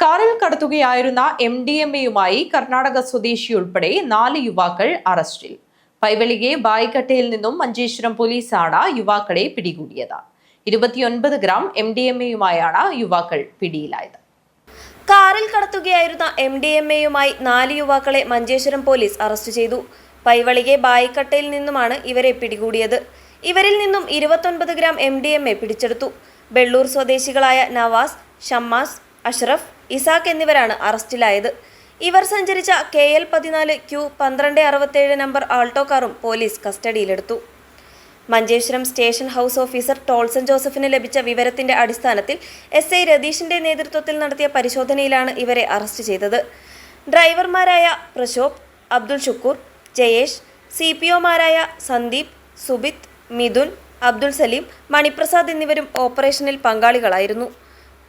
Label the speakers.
Speaker 1: കാറിൽ കടത്തുകയായിരുന്ന M D M എയുമായി കർണാടക സ്വദേശി ഉൾപ്പെടെ നാല് യുവാക്കൾ അറസ്റ്റിൽ. പൈവളികെ ബായിക്കട്ടയിൽ നിന്നും മഞ്ചേശ്വരം പോലീസാണ് യുവാക്കളെ പിടികൂടിയത്. ഇരുപത്തിയൊൻപത് ഗ്രാം എം ഡി എം എയുമായാണ് യുവാക്കൾ പിടിയിലായത്.
Speaker 2: കാറിൽ കടത്തുകയായിരുന്ന എം ഡി എം എയുമായി നാല് യുവാക്കളെ മഞ്ചേശ്വരം പോലീസ് അറസ്റ്റ് ചെയ്തു. പൈവളികെ ബായിക്കട്ടയിൽ നിന്നുമാണ് ഇവരെ പിടികൂടിയത്. ഇവരിൽ നിന്നും ഇരുപത്തൊൻപത് gram M D M A പിടിച്ചെടുത്തു. ബെള്ളൂർ സ്വദേശികളായ നവാസ് ഷമ്മാസ് അഷ്റഫ് ഇസാഖ് എന്നിവരാണ് അറസ്റ്റിലായത്. ഇവർ സഞ്ചരിച്ച കെ എൽ പതിനാല് ക്യു പന്ത്രണ്ട് അറുപത്തേഴ് നമ്പർ ആൾട്ടോ കാറും പോലീസ് കസ്റ്റഡിയിലെടുത്തു. Manjeshwaram station house officer Tolson ജോസഫിന് ലഭിച്ച വിവരത്തിന്റെ അടിസ്ഥാനത്തിൽ എസ് ഐ രതീഷിന്റെ നേതൃത്വത്തിൽ നടത്തിയ പരിശോധനയിലാണ് ഇവരെ അറസ്റ്റ് ചെയ്തത്. ഡ്രൈവർമാരായ പ്രശോഭ് അബ്ദുൾ ഷുക്കൂർ ജയേഷ് സി പി ഒമാരായ സന്ദീപ് സുബിത് മിഥുൻ അബ്ദുൾ സലീം മണിപ്രസാദ് എന്നിവരും ഓപ്പറേഷനിൽ പങ്കാളികളായിരുന്നു.